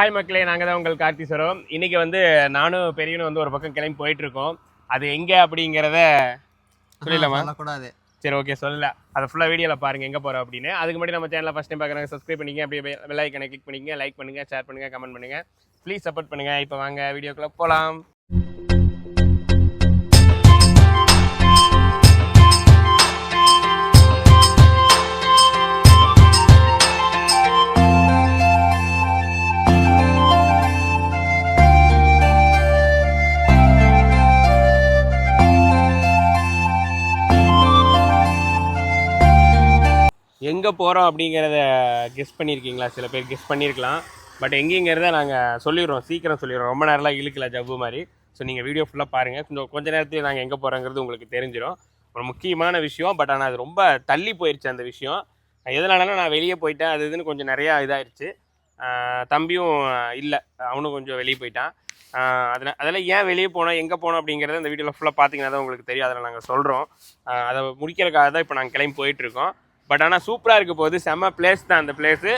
Hi மக்களே. நாங்கள் தான் உங்கள் கார்த்திஸ்வரம் இன்னைக்கு வந்து நானும் பெரியவனும் வந்து ஒரு பக்கம் கிளம்பி போயிட்டு இருக்கோம் அது எங்கே அப்படிங்கிறத சொல்லலாமா சொல்லக்கூடாது. சரி ஓகே சொல்லல. அதை ஃபுல்லாக வீடியோவில் பாருங்க எங்கே போகிறோம் அப்படின்னு. அதுக்கு முன்னாடி நம்ம சேனலை ஃபஸ்ட் டைம் பார்க்குறாங்க சப்ஸ்கிரைப் பண்ணிங்க அப்படியே பெல் ஐக்கனை கிளிக் பண்ணிங்க லைக் பண்ணுங்க ஷேர் பண்ணுங்க கமெண்ட் பண்ணுங்க. ப்ளீஸ் சப்போர்ட் பண்ணுங்க. இப்போ வாங்க வீடியோக்குள்ள போகலாம் போகிறோம் அப்படிங்கிறத கெஸ் பண்ணியிருக்கீங்களா சில பேர் கெஸ் பண்ணியிருக்கலாம் பட் எங்கேங்கிறத நாங்கள் சொல்லிடுறோம். சீக்கிரம் சொல்லிடுறோம். ரொம்ப நேரம்லாம் இழுக்கல ஜவ்வு மாதிரி. ஸோ நீங்கள் வீடியோ ஃபுல்லாக பாருங்கள் கொஞ்சம் கொஞ்ச நேரத்தில் நாங்கள் எங்கே போகிறோங்கிறது உங்களுக்கு தெரிஞ்சிடும் ஒரு முக்கியமான விஷயம். பட் ஆனால் அது ரொம்ப தள்ளி போயிடுச்சு அந்த விஷயம். எதனாலனா நான் வெளியே போயிட்டேன். அது இதுன்னு கொஞ்சம் நிறையா இதாகிடுச்சு தம்பியும் இல்லை. அவனும் கொஞ்சம் வெளியே போயிட்டான். அதில் அதெல்லாம் ஏன் வெளியே போனோம்? எங்கே போனோம் அப்படிங்கிறத இந்த வீடியோவில் ஃபுல்லாக பார்த்தீங்கன்னா தான் உங்களுக்கு தெரியும். அதில் நாங்கள் சொல்கிறோம் அதை முடிக்கிறதுக்காக தான் இப்போ நாங்கள் கிளம்பி போயிட்டுருக்கோம். பட் ஆனால் சூப்பராக இருக்க போகுது. செம்ம பிளேஸ் தான் அந்த பிளேஸு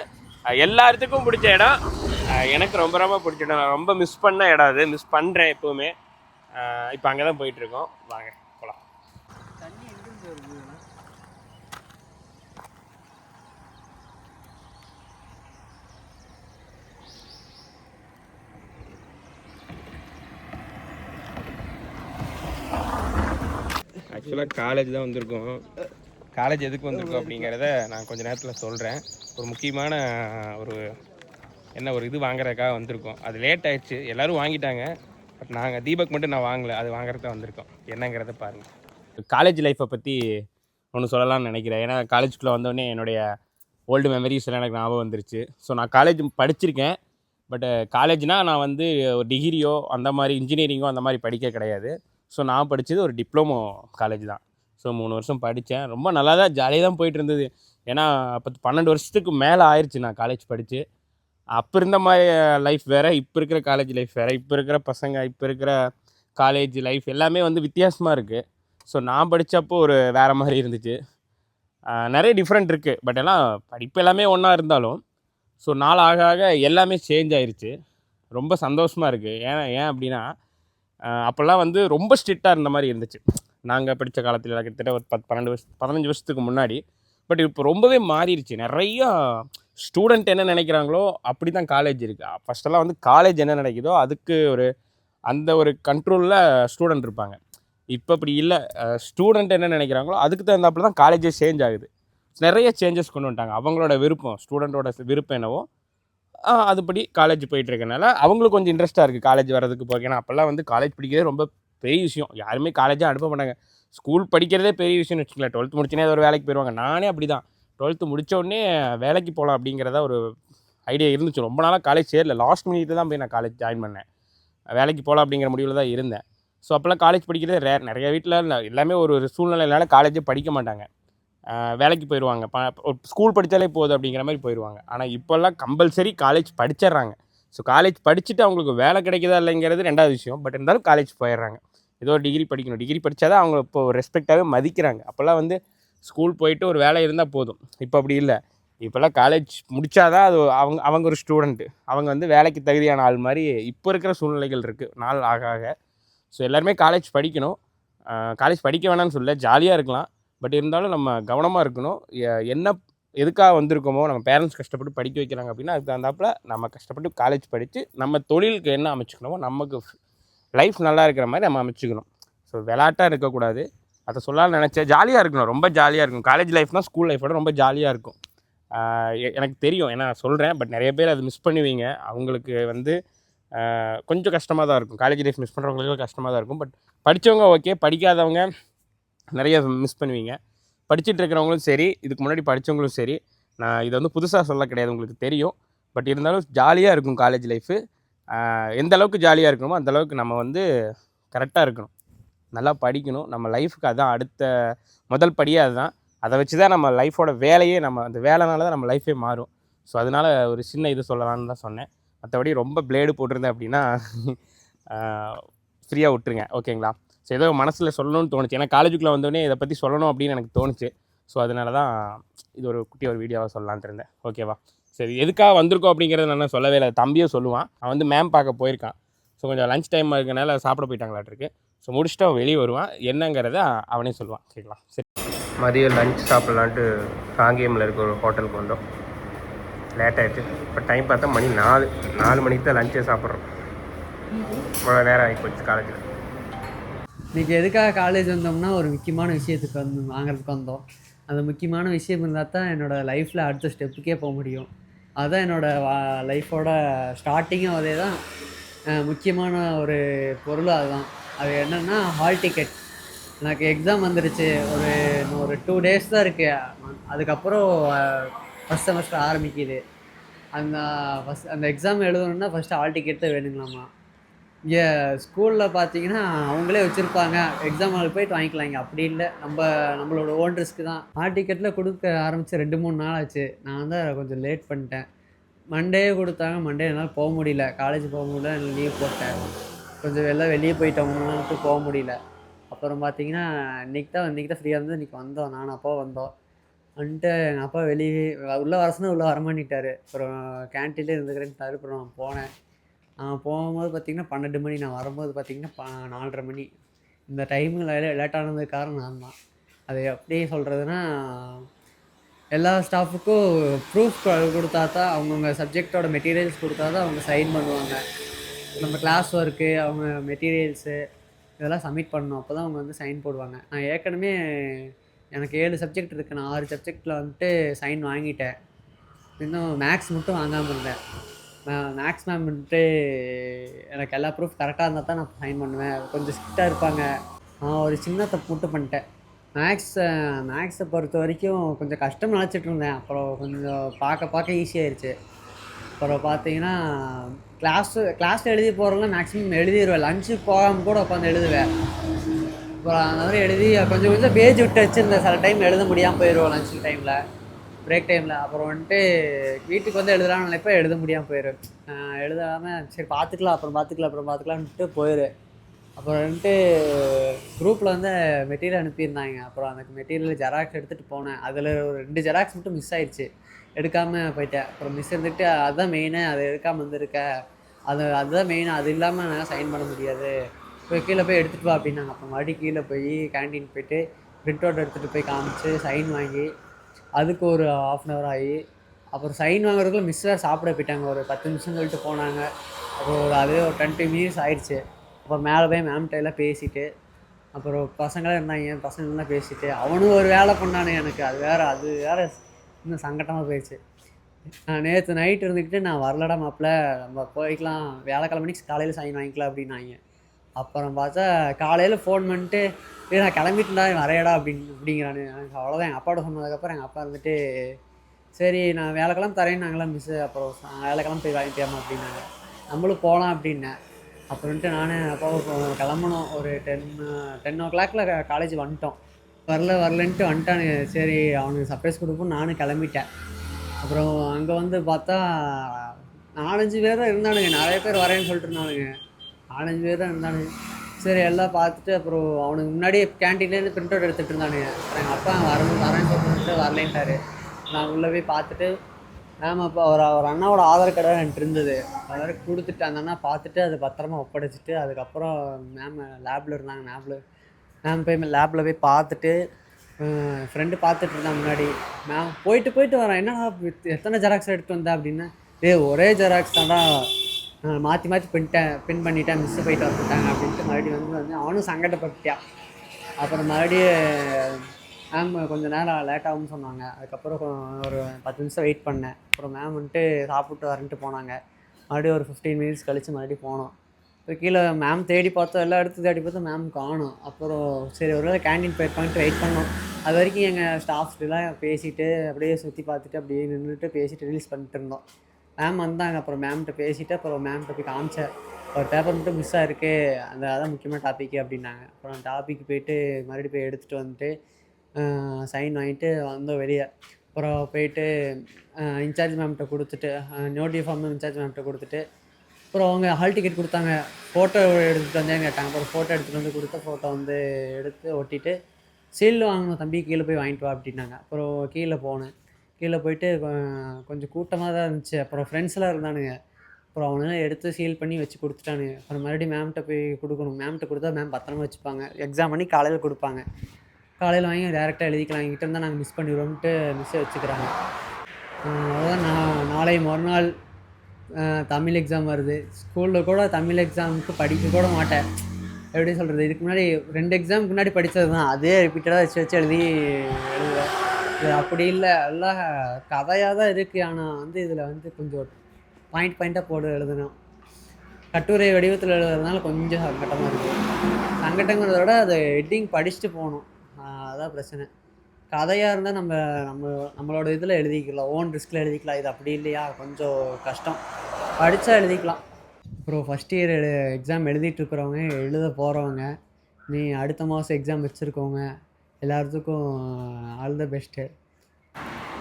எல்லாத்துக்கும் பிடிச்ச இடம். எனக்கு ரொம்ப ரொம்ப பிடிச்ச இடம். நான் ரொம்ப மிஸ் பண்ண இடம் அது. மிஸ் பண்ணுறேன் எப்போவுமே. இப்போ அங்கே தான் போயிட்டுருக்கோம். வாங்க போகலாம் ஆக்சுவலாக காலேஜ் தான் வந்திருக்கோம். காலேஜ் எதுக்கு வந்திருக்கோம் அப்படிங்கிறத நான் கொஞ்ச நேரத்தில் சொல்கிறேன் ஒரு முக்கியமான ஒரு என்ன ஒரு இது வாங்குறதுக்காக வந்திருக்கோம். அது லேட் ஆயிடுச்சு. எல்லோரும் வாங்கிட்டாங்க. பட் நாங்கள் தீபக் மட்டும் நான் வாங்கலை. அது வாங்குறதுக்கு தான் வந்திருக்கோம். என்னங்கிறத பாருங்கள் காலேஜ் லைஃப்பை பற்றி ஒன்று சொல்லலாம்னு நினைக்கிறேன். ஏன்னா காலேஜுக்குள்ளே வந்தோடனே என்னுடைய ஓல்டு மெமரிஸ் எல்லாம் எனக்கு ஞாபகம் வந்துருச்சு. ஸோ நான் காலேஜ் படிச்சிருக்கேன். பட் காலேஜ்னால் நான் வந்து ஒரு டிகிரியோ அந்த மாதிரி இன்ஜினியரிங்கோ அந்த மாதிரி படிக்க கிடையாது. ஸோ நான் படித்தது ஒரு டிப்ளமோ காலேஜ் தான். ஸோ மூணு வருஷம் படித்தேன் ரொம்ப நல்லா தான் ஜாலியாக தான் போயிட்டு இருந்தது ஏன்னா அப்போ பன்னெண்டு வருஷத்துக்கு மேலே ஆயிடுச்சு நான் காலேஜ் படித்து அப்போ இருந்த மாதிரி லைஃப் வேறு இப்போ இருக்கிற காலேஜ் லைஃப் வேறு இப்போ இருக்கிற பசங்க இப்போ இருக்கிற காலேஜ் லைஃப் எல்லாமே வந்து வித்தியாசமாக இருக்குது ஸோ நான் படித்தப்போ ஒரு வேறு மாதிரி இருந்துச்சு. நிறைய டிஃப்ரெண்ட் இருக்குது பட் எல்லாம் படிப்பு எல்லாமே ஒன்றா இருந்தாலும் ஸோ நாள் ஆக ஆக எல்லாமே சேஞ்ச் ஆயிடுச்சு ரொம்ப சந்தோஷமாக இருக்குது ஏன் ஏன் அப்படின்னா அப்போல்லாம் வந்து ரொம்ப ஸ்ட்ரிக்டாக இருந்த மாதிரி இருந்துச்சு. நாங்கள் படித்த காலத்தில் கிட்டத்தட்ட ஒரு பத்து பன்னெண்டு வருஷம் பதினஞ்சு வருஷத்துக்கு முன்னாடி. பட் இப்போ ரொம்பவே மாறிடுச்சு. நிறையா ஸ்டூடெண்ட் என்ன நினைக்கிறாங்களோ அப்படி தான் காலேஜ் இருக்குது ஃபஸ்ட்டெல்லாம் வந்து காலேஜ் என்ன நினைக்குதோ அதுக்கு ஒரு அந்த ஒரு கண்ட்ரோலில் ஸ்டூடெண்ட் இருப்பாங்க. இப்போ அப்படி இல்லை. ஸ்டூடெண்ட் என்ன நினைக்கிறாங்களோ அதுக்கு தகுந்தாப்புல தான் காலேஜே சேஞ்ச் ஆகுது. நிறைய சேஞ்சஸ் கொண்டு வந்துட்டாங்க. அவங்களோட விருப்பம் ஸ்டூடெண்ட்டோட விருப்பம் என்னவோ அதுபடி காலேஜ் போயிட்டு இருக்கனால அவங்களுக்கு கொஞ்சம் இன்ட்ரெஸ்ட்டாக இருக்குது காலேஜ் வரதுக்கு போக ஏன்னா அப்போல்லாம் வந்து காலேஜ் படிக்கிறதே ரொம்ப பெரிய விஷயம். யாருமே காலேஜாக அனுப்ப மாட்டாங்க. ஸ்கூல் படிக்கிறதே பெரிய விஷயம்னு வச்சுக்கலாம் டுவெல்த் முடிச்சுனே ஒரு வேலைக்கு போயிடுவாங்க நானே அப்படி தான் டுவெல்த்து முடித்தோடனே வேலைக்கு போகலாம் அப்படிங்கிறத ஒரு ஐடியா இருந்துச்சு. ரொம்ப நாளாக காலேஜ் சேரல. லாஸ்ட் மினிட்ல தான் போய் நான் காலேஜ் ஜாயின் பண்ணேன். வேலைக்கு போகலாம் அப்படிங்கிற முடிவில் தான் இருந்தேன். ஸோ அப்போல்லாம் காலேஜ் படிக்கிறதே ரே நிறைய வீட்டில் எல்லாமே ஒரு சூழ்நிலையினால காலேஜே படிக்க மாட்டாங்க. வேலைக்கு போயிடுவாங்க ப ஸ்கூல் படித்தாலே போதும் அப்படிங்கிற மாதிரி போயிடுவாங்க ஆனால் இப்போல்லாம் கம்பல்சரி காலேஜ் படிச்சிடுறாங்க. ஸோ காலேஜ் படிச்சுட்டு அவங்களுக்கு வேலை கிடைக்குதா இல்லைங்கிறது ரெண்டாவது விஷயம். பட் இருந்தாலும் காலேஜ் போயிடுறாங்க. ஏதோ ஒரு டிகிரி படிக்கணும். டிகிரி படித்தாதான் அவங்க இப்போ ரெஸ்பெக்டாகவே மதிக்கிறாங்க. அப்போல்லாம் வந்து ஸ்கூல் போயிட்டு ஒரு வேலை இருந்தால் போதும். இப்போ அப்படி இல்லை. இப்போல்லாம் காலேஜ் முடித்தாதான் அது அவங்க அவங்க ஒரு ஸ்டூடெண்ட்டு அவங்க வந்து வேலைக்கு தகுதியான ஆள் மாதிரி இப்போ இருக்கிற சூழ்நிலைகள் இருக்குது நாள் ஆக ஆக. ஸோ எல்லாருமே காலேஜ் படிக்கணும். காலேஜ் படிக்க வேணாம்னு சொல்ல ஜாலியாக இருக்கலாம். பட் இருந்தாலும் நம்ம கவனமாக இருக்கணும். என்ன எதுக்காக வந்திருக்கோமோ நம்ம பேரண்ட்ஸ் கஷ்டப்பட்டு படிக்க வைக்கிறாங்க அப்படின்னா அதுக்கு தகுந்தாப்பில் நம்ம கஷ்டப்பட்டு காலேஜ் படித்து நம்ம தொழிலுக்கு என்ன அமைச்சுக்கணுமோ நமக்கு லைஃப் நல்லா இருக்கிற மாதிரி நம்ம அமைச்சுக்கணும். ஸோ விளாட்டாக இருக்கக்கூடாது. அதை சொல்லலாம்னு நினச்சேன். ஜாலியாக இருக்கணும். ரொம்ப ஜாலியாக இருக்கும் காலேஜ் லைஃப்னால் ஸ்கூல் லைஃபோட ரொம்ப ஜாலியாக இருக்கும். எ- எனக்கு தெரியும். ஏன்னா நான் சொல்கிறேன் பட் நிறைய பேர் அதை மிஸ் பண்ணுவீங்க. அவங்களுக்கு வந்து கொஞ்சம் கஷ்டமாக தான் இருக்கும். காலேஜ் லைஃப் மிஸ் பண்ணுறவங்களுக்கு கஷ்டமாக தான் இருக்கும். பட் படித்தவங்க ஓகே படிக்காதவங்க நிறைய மிஸ் பண்ணுவீங்க. படிச்சுட்டு இருக்கிறவங்களும் சரி. இதுக்கு முன்னாடி படித்தவங்களும் சரி. நான் இதை வந்து புதுசாக சொல்ல கிடையாது. உங்களுக்கு தெரியும். பட் இருந்தாலும் ஜாலியாக இருக்கும் காலேஜ் லைஃபு எந்த அளவுக்கு ஜாலியாக இருக்கணுமோ அந்தளவுக்கு நம்ம வந்து கரெக்டாக இருக்கணும். நல்லா படிக்கணும். நம்ம லைஃபுக்கு அதுதான் அடுத்த முதல் படியே அதுதான். அதை வச்சு தான் நம்ம லைஃபோட வேலையே நம்ம அந்த வேலைனால தான் நம்ம லைஃபே மாறும். ஸோ அதனால் ஒரு சின்ன இது சொல்லலாம்னு தான் சொன்னேன். மற்றபடி ரொம்ப பிளேடு போட்டிருந்தேன் அப்படின்னா ஃப்ரீயாக விட்டுருங்க. ஓகேங்களா ஸோ ஏதோ மனசில் சொல்லணும்னு தோணுச்சு. ஏன்னா காலேஜுக்குள்ளே வந்தோடனே இதை பற்றி சொல்லணும் அப்படின்னு எனக்கு தோணுச்சு. ஸோ அதனால தான் இது ஒரு குட்டி ஒரு வீடியோவாக சொல்லலான்ட்டு இருந்தேன். ஓகேவா சரி எதுக்காக வந்திருக்கோம் அப்படிங்கிறத நான் சொல்லவே இல்லை. தம்பியும் சொல்லுவான். அவன் வந்து மேம் பார்க்க போயிருக்கான். ஸோ கொஞ்சம் லஞ்ச் டைம் இருக்கனால சாப்பிட போயிட்டாங்களாட்டிருக்கு. ஸோ முடிச்சுட்டு அவன் வெளியே வருவான். என்னங்கிறத அவனே சொல்லுவான். சரிங்களா? சரி. மதியம் லஞ்ச் சாப்பிட்லான்ட்டு காங்கேயமில் இருக்க ஒரு ஹோட்டலுக்கு வந்தோம். லேட் ஆகிடுச்சு இப்போ டைம் பார்த்தா மணி நாலு. நாலு மணிக்கு தான் லஞ்சே சாப்பிட்றோம். இவ்வளோ நேரம் ஆகி போச்சு காலேஜில். இன்றைக்கி எதுக்காக காலேஜ் வந்தோம்னா ஒரு முக்கியமான விஷயத்துக்கு வந்து வாங்குறதுக்கு வந்தோம். அந்த முக்கியமான விஷயம் இருந்தால் தான் என்னோடய லைஃப்பில் அடுத்த ஸ்டெப்புக்கே போக முடியும். அதுதான் என்னோடய லைஃபோட ஸ்டார்டிங்கும் அதே தான் முக்கியமான ஒரு பொருளும் அதுதான். அது என்னென்னா ஹால் டிக்கெட் எனக்கு எக்ஸாம் வந்துருச்சு. ஒரு ஒரு டூ டேஸ் தான் இருக்குது அதுக்கப்புறம் ஃபஸ்ட் செமஸ்டர் ஆரம்பிக்குது. அந்த ஃபஸ்ட் அந்த எக்ஸாம் எழுதணுன்னா ஃபஸ்ட்டு ஹால் டிக்கெட் தான் வேணுங்களாமா. இங்கே ஸ்கூலில் பார்த்தீங்கன்னா அவங்களே வச்சுருப்பாங்க. எக்ஸாம் ஹால் போயிட்டு வாங்கிக்கலாம். இங்கே அப்படி இல்லை. நம்ம நம்மளோட ஓன் ரிஸ்க்கு தான். ஹால் டிக்கெட்டில் கொடுக்க ஆரம்பித்து ரெண்டு மூணு நாள் ஆச்சு. நான் தான் கொஞ்சம் லேட் பண்ணிட்டேன். மண்டே கொடுத்தாங்க. மண்டே என்னால் போக முடியல. காலேஜ் போக முடியல. லீவ் போட்டேன். கொஞ்சம் வெளில வெளியே போயிட்டோம்னாட்டு போக முடியல. அப்புறம் பார்த்தீங்கன்னா இன்றைக்கி தான் இன்றைக்கி தான் ஃப்ரீயாக இருந்து இன்றைக்கி வந்தோம். நானும் அப்பா வந்தோம். வந்துட்டு எங்கள் அப்பா வெளியே உள்ளே வர உள்ளே வரமாட்டிட்டாரு அப்புறம் கேன்டீன்லேயே இருந்துக்கிறேன்னு அப்புறம் நான் போனேன். போகும்போது பார்த்தீங்கன்னா பன்னெண்டு மணி நான் வரும்போது பார்த்திங்கன்னா ப நாலரை மணி. இந்த டைமில் லேட் காரணம் நான் தான். அது எப்படி சொல்கிறதுனா எல்லா ஸ்டாஃபுக்கும் ப்ரூஃப் கொடுத்தா தான் அவங்கவுங்க சப்ஜெக்டோட மெட்டீரியல்ஸ் கொடுத்தா தான் அவங்க சைன் பண்ணுவாங்க. நம்ம கிளாஸ் ஒர்க்கு அவங்க மெட்டீரியல்ஸு இதெல்லாம் சப்மிட் பண்ணணும். அப்போ தான் அவங்க வந்து சைன் போடுவாங்க. நான் ஏற்கனவே எனக்கு ஏழு சப்ஜெக்ட் இருக்குது நான் ஆறு சப்ஜெக்டில் வந்துட்டு சைன் வாங்கிட்டேன். இன்னும் மேக்ஸ் மட்டும் வாங்காமல் இருந்தேன். மேக்ஸ் மேம் வந்துட்டு எனக்கு எல்லா ப்ரூஃப் கரெக்டாக இருந்தால் தான் நான் சைன் பண்ணுவேன். கொஞ்சம் ஸ்ட்ரிக்டாக இருப்பாங்க. நான் ஒரு சின்ன தப்பு மட்டும் பண்ணிட்டேன் மேக்ஸ் மேக்ஸை பொறுத்த வரைக்கும் கொஞ்சம் கஷ்டம் நினச்சிட்டு இருந்தேன். அப்புறம் கொஞ்சம் பார்க்க பார்க்க ஈஸியாயிருச்சு அப்புறம் பார்த்தீங்கன்னா கிளாஸு கிளாஸில் எழுதி போகிறதெல்லாம் மேக்ஸிமம் எழுதிடுவேன் லஞ்சு போகாமல் கூட உட்காந்து எழுதுவேன். அப்புறம் அந்த மாதிரி எழுதி கொஞ்சம் கொஞ்சம் பேஜ் விட்டு வச்சுருந்தேன். சில டைம் எழுத முடியாமல் போயிடுவோம் லஞ்ச் டைமில் பிரேக் டைமில் அப்புறம் வந்துட்டு வீட்டுக்கு வந்து எழுதலாம்னு நினைப்பேன் எழுத முடியாமல் போயிடும் எழுதாமல் சரி பார்த்துக்கலாம் அப்புறம் பார்த்துக்கலாம் அப்புறம் பார்த்துக்கலான்ட்டு போயிடு அப்புறம் வந்துட்டு குரூப்பில் வந்து மெட்டீரியல் அனுப்பியிருந்தாங்க. அப்புறம் அந்த மெட்டீரியல் ஜெராக்ஸ் எடுத்துகிட்டு போனேன். அதில் ஒரு ரெண்டு ஜெராக்ஸ் மட்டும் மிஸ் ஆயிடுச்சு எடுக்காமல் போயிட்டேன். அப்புறம் மிஸ் இருந்துட்டு அதுதான் மெயினு அதை எடுக்காமல் வந்திருக்க. அது அதுதான் மெயின் அது இல்லாமல் நான் சைன் பண்ண முடியாது. போய் கீழே போய் எடுத்துகிட்டு வா அப்படின்னாங்க. அப்புறம் மறுபடியும் கீழே போய் கேண்டீன் போயிட்டு பிரிண்ட் அவுட் எடுத்துகிட்டு போய் காமிச்சு சைன் வாங்கி அதுக்கு ஒரு ஆஃப் அன் ஹவர் ஆகி அப்புறம் சைன் வாங்குறதுக்குள்ள மிஸ் வேறு சாப்பிட போயிட்டாங்க. ஒரு பத்து நிமிஷம் சொல்லிட்டு போனாங்க. அப்புறம் ஒரு அதே ஒரு டுவெண்ட்டி மினிட்ஸ் ஆயிடுச்சு. அப்புறம் மேலே போய் மேம்கிட்ட எல்லாம் பேசிட்டு அப்புறம் பசங்களாம் இருந்தாங்க. பசங்களாம் பேசிட்டு அவனும் ஒரு வேலை பண்ணானு எனக்கு. அது வேறு அது வேறு இன்னும் சங்கட்டமாக போயிடுச்சு. நான் நேற்று நைட் இருந்துக்கிட்டு நான் வரலடா மாப்பிள்ள. நம்ம போய்க்கலாம். வேலைக்கிழமைக்கு காலையில் சைன் வாங்கிக்கலாம் அப்படின்னாங்க. அப்புறம் பார்த்தா காலையில் ஃபோன் பண்ணிட்டு இல்லை நான் கிளம்பிட்டேன்டா வரையடா அப்படின்னு அப்படிங்கிறானு. எனக்கு அவ்வளோதான் எங்கள் அப்பாவோட சொன்னதுக்கப்புறம் எங்கள் அப்பா இருந்துட்டு சரி நான் வேலைக்கெல்லாம் தரேன் நாங்களாம் மிஸ்ஸு அப்புறம் வேலைக்கெல்லாம் போய் வாங்கிட்டேமா அப்படின்னாங்க. நம்மளும் போகலாம் அப்படின்னேன். அப்புறம்ட்டு நானே அப்பாவும் கிளம்பணும். ஒரு டென் டென் ஓ கிளாக்கில் காலேஜ் வந்துட்டோம். வரல வரலன்ட்டு வந்துட்டானுங்க. சரி அவனுக்கு சர்ப்ரைஸ் கொடுப்போம் நானும் கிளம்பிட்டேன். அப்புறம் அங்கே வந்து பார்த்தா நாலஞ்சு பேர் தான் இருந்தானுங்க. நிறைய பேர் வரேன்னு சொல்லிட்டு இருந்தானுங்க. நாலஞ்சு பேர் தான் இருந்தானுங்க. சரி எல்லாம் பார்த்துட்டு அப்புறம் அவனுக்கு முன்னாடியே கேன்டீன்லேருந்து பிரிண்ட் அவுட் எடுத்துகிட்டு இருந்தானுங்க. அப்புறம் எங்கள் அப்பா வரணும் வரேன்னு சொல்லிட்டு வரலேன்ட்டாரு நான் உள்ளே போய் பார்த்துட்டு மேம் அப்போ அவர் அவர் அண்ணாவோட ஆதார் கார்டு என்கிட்ட இருந்தது. அதோட கொடுத்துட்டு அந்த அண்ணா பார்த்துட்டு அதை பத்திரமா ஒப்படைச்சிட்டு அதுக்கப்புறம் மேம் லேபில் இருந்தாங்க லேபில் மேம் போய் லேபில் போய் பார்த்துட்டு ஃப்ரெண்டு பார்த்துட்டு இருந்தான் முன்னாடி. மேம் போயிட்டு போயிட்டு வரேன். என்னடா வித்- எத்தனை ஜெராக்ஸ் எடுத்து வந்தேன் அப்படின்னா. ஏ ஒரே ஜெராக்ஸ் தான்டா. மாற்றி மாற்றி பின்ட்டேன் பின் பண்ணிட்டேன் மிஸ்ஸு போயிட்டு வந்துட்டாங்க அப்படின்ட்டு மறுபடியும் வந்து வந்து அவனும் சங்கடப்பட்டுட்டான் அப்புறம் மறுபடியும் மேம் கொஞ்சம் நேரம் லேட் ஆகும்னு சொன்னாங்க. அதுக்கப்புறம் ஒரு பத்து நிமிஷம் வெயிட் பண்ணேன். அப்புறம் மேம் வந்துட்டு சாப்பிட்டு வரன்ட்டு போனாங்க. மறுபடியும் ஒரு ஃபிஃப்டீன் மினிட்ஸ் கழித்து மறுபடியும் போனோம். இப்போ கீழே மேம் தேடி பார்த்தோம் எல்லா இடத்துல தேடி பார்த்தோம் மேம் காணும். அப்புறம் சரி ஒரு வேளை கேண்டீன் போயிருப்பான்ட்டு வெயிட் பண்ணோம். அது வரைக்கும் எங்கள் ஸ்டாஃப்ஸ்லாம் பேசிவிட்டு அப்படியே சுற்றி பார்த்துட்டு அப்படியே நின்றுட்டு பேசிட்டு ரிலீஸ் பண்ணிட்டு இருந்தோம். மேம் வந்தாங்க. அப்புறம் மேம்கிட்ட பேசிட்டு அப்புறம் மேம்கிட்ட போய் காமிச்சேன். ஒரு பேப்பர் மட்டும் மிஸ் ஆயிருக்கு அந்த அதான் முக்கியமான டாபிக் அப்படின்னாங்க. அப்புறம் டாபிக் போயிட்டு மறுபடியும் போய் எடுத்துகிட்டு வந்துட்டு சைன் வாங்கிட்டு வந்தோம் வெளியே. அப்புறம் போயிட்டு இன்சார்ஜ் மேம்கிட்ட கொடுத்துட்டு நோட்டி ஃபார்ம் இன்சார்ஜ் மேம்கிட்ட கொடுத்துட்டு அப்புறம் அவங்க ஹால் டிக்கெட் கொடுத்தாங்க. ஃபோட்டோ எடுத்துகிட்டு வந்தேன்னு கேட்டாங்க. அப்புறம் ஃபோட்டோ எடுத்துகிட்டு வந்து கொடுத்த ஃபோட்டோ வந்து எடுத்து ஒட்டிட்டு சீல் வாங்கினோம் தம்பி. கீழே போய் வாங்கிட்டு வா அப்படின்னாங்க. அப்புறம் கீழே போனேன். கீழே போயிட்டு கொஞ்சம் கூட்டமாக தான் இருந்துச்சு. அப்புறம் ஃப்ரெண்ட்ஸ்லாம் இருந்தானுங்க. அப்புறம் அவனுங்க எடுத்து சீல் பண்ணி வச்சு கொடுத்துட்டானுங்க. அப்புறம் மறுபடியும் மேம்கிட்ட போய் கொடுக்கணும். மேம்கிட்ட கொடுத்தா மேம் பத்திரமா வச்சுப்பாங்க. எக்ஸாம் பண்ணி காலையில் கொடுப்பாங்க. காலையில் வாங்கி டேரெக்டாக எழுதிக்கலாம். எங்கிட்ட இருந்தால் நாங்கள் மிஸ் பண்ணிடுவோம்ட்டு மிஸ்ஸை வச்சுக்கிறாங்க. ஆஹ் அதான் நான் நாளை மறுநாள் தமிழ் எக்ஸாம் வருது. ஸ்கூலில் கூட தமிழ் எக்ஸாமுக்கு படிக்க கூட மாட்டேன். எப்படி சொல்கிறது இதுக்கு முன்னாடி ரெண்டு எக்ஸாமுக்கு முன்னாடி படித்தது தான் அதே ரிப்பீட்டடாக வச்சு வச்சு எழுதி எழுதுவேன். அப்படி இல்லை. எல்லாம் கதையாக தான் இருக்குது ஆனால் வந்து இதில் வந்து கொஞ்சம் பாயிண்ட் பாயிண்ட்டாக போட்டு எழுதணும். கட்டுரை வடிவத்தில் எழுதுறதுனால கொஞ்சம் சங்கட்டமாக இருக்குது சங்கட்டங்கிறத விட அதை ஹெட்டிங் படிச்சுட்டு போகணும். அதான் பிரச்சனை. கதையாக இருந்தால் நம்ம நம்ம நம்மளோட இதில் எழுதிக்கலாம். ஓன் ரிஸ்கில் எழுதிக்கலாம். இது அப்படி இல்லையா? கொஞ்சம் கஷ்டம். படித்தா எழுதிக்கலாம். அப்புறம் ஃபஸ்ட் இயர் எக்ஸாம் எழுதிட்டுருக்குறவங்க எழுத போகிறவங்க நீ அடுத்த மாதம் எக்ஸாம் வச்சுருக்கவங்க எல்லாத்துக்கும் ஆல் த பெஸ்ட்டு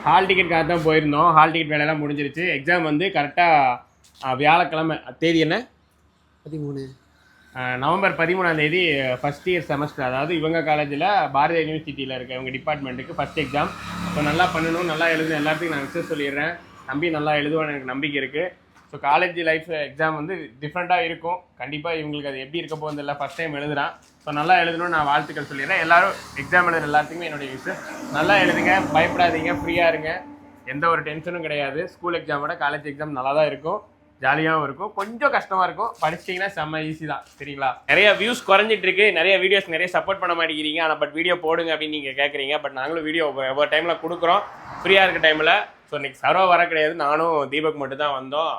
ஹால் டிக்கெட்காக தான் போயிருந்தோம். ஹால் டிக்கெட் வேலையெல்லாம் முடிஞ்சிருச்சு. எக்ஸாம் வந்து கரெக்டாக வியாழக்கிழமை தேதி என்ன? பதிமூணு. நவம்பர் பதிமூணாம் தேதி ஃபஸ்ட் இயர் செமஸ்டர் அதாவது இவங்க காலேஜில் பாரதிய யூனிவர்சிட்டியில் இருக்க இவங்க டிபார்ட்மெண்ட்டுக்கு ஃபஸ்ட் எக்ஸாம் ஸோ நல்லா பண்ணணும் நல்லா எழுதணும். எல்லாத்துக்கும் நான் விஷயம் சொல்லிடுறேன். தம்பி நல்லா எழுதுவான்னு எனக்கு நம்பிக்கை இருக்குது ஸோ காலேஜ் லைஃப் எக்ஸாம் வந்து டிஃப்ரெண்ட்டாக இருக்கும். கண்டிப்பாக இவங்களுக்கு அது எப்படி இருக்க போகுது இல்லை ஃபஸ்ட் டைம் எழுதுறான். ஸோ நல்லா எழுதணும்னு நான் வாழ்த்துக்கள் சொல்லிடுறேன். எல்லாரும் எக்ஸாம் எழுதுற எல்லாத்துக்குமே என்னுடைய விஷயம் நல்லா எழுதுங்க. பயப்படாதீங்க. ஃப்ரீயாக இருங்க. எந்த ஒரு டென்ஷனும் கிடையாது. ஸ்கூல் எக்ஸாமோட காலேஜ் எக்ஸாம் நல்லா தான் இருக்கும். ஜாலியாகவும் இருக்கும். கொஞ்சம் கஷ்டமாக இருக்கும். படிச்சிட்டிங்கன்னா செம்ம ஈஸி தான். சரிங்களா? நிறைய வியூஸ் குறைஞ்சிட்டு இருக்கு. நிறைய வீடியோஸ் நிறைய சப்போர்ட் பண்ண மாட்டேங்கிறீங்க. ஆனால் பட் வீடியோ போடுங்க அப்படின்னு நீங்கள் கேட்குறீங்க பட் நாங்களும் வீடியோ ஒவ்வொரு டைமில் கொடுக்குறோம். ஃப்ரீயாக இருக்க டைமில் ஸோ இன்னைக்கு சர்வா வர கிடையாது. நானும் தீபக் மட்டும் தான் வந்தோம்.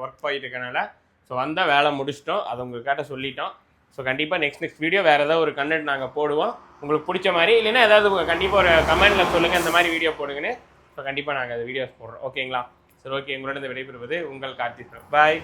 ஒர்க் போயிட்டு இருக்கனால ஸோ வந்தால் வேலை முடிச்சிட்டோம். அதை உங்ககிட்ட சொல்லிட்டோம். ஸோ கண்டிப்பாக நெக்ஸ்ட் நெக்ஸ்ட் வீடியோ வேறு ஏதாவது ஒரு கண்டென்ட் நாங்கள் போடுவோம். உங்களுக்கு பிடிச்ச மாதிரி இல்லைன்னா ஏதாவது கண்டிப்பாக ஒரு கமெண்ட்டில் சொல்லுங்கள் இந்த மாதிரி வீடியோ போடுங்கன்னு. ஸோ கண்டிப்பாக நாங்கள் அது வீடியோஸ் போடுறோம். ஓகேங்களா சரி ஓகே உங்களோட விடைபெறுவது உங்கள் கார்த்திக். பாய்